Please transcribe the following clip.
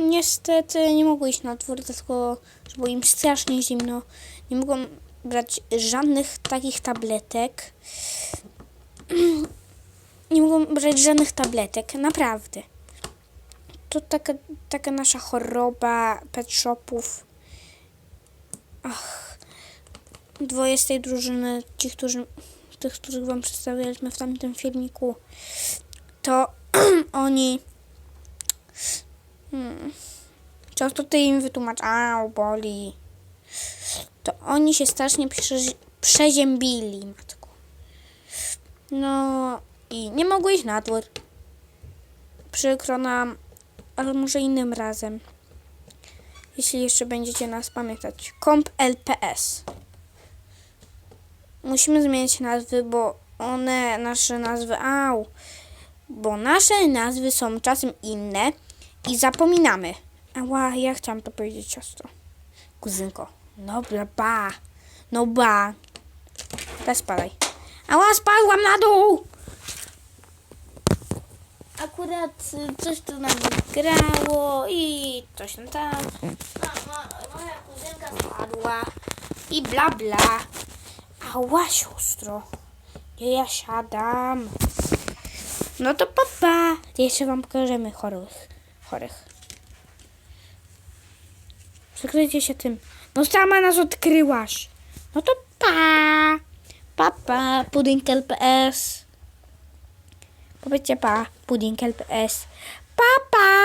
niestety nie mogły iść na dwór, dlatego że było im strasznie zimno. Nie mogą brać żadnych takich tabletek. Nie mogą brać żadnych tabletek, naprawdę. To taka, taka nasza choroba pet shopów. Ach, dwoje z tej drużyny, ci, którzy, tych, których wam przedstawialiśmy w tamtym filmiku, to oni Hmm. Często ty im wytłumacz, a boli. To oni się strasznie prze- przeziębili, matku. No i nie mogły iść na dwór. Przykro nam, ale może innym razem. Jeśli jeszcze będziecie nas pamiętać. Komp LPS. Musimy zmienić nazwy, bo one, nasze nazwy, au, bo nasze nazwy są czasem inne i zapominamy. Ała, ja chciałam to powiedzieć siostro. Kuzynko. No ba. No ba. Teraz spadaj. Ała, spadłam na dół! Akurat coś tu nam grało i coś tam tam. Moja kuzynka spadła i bla bla. Ała, siostro. Gdzie ja siadam? No to papa. Jeszcze wam pokażemy chorych. Chorych. Przykryjcie się tym. No sama nas odkryłaś. No to pa. Papa, pudding LPS. Powiedzcie pa, pudding LPS. Papa.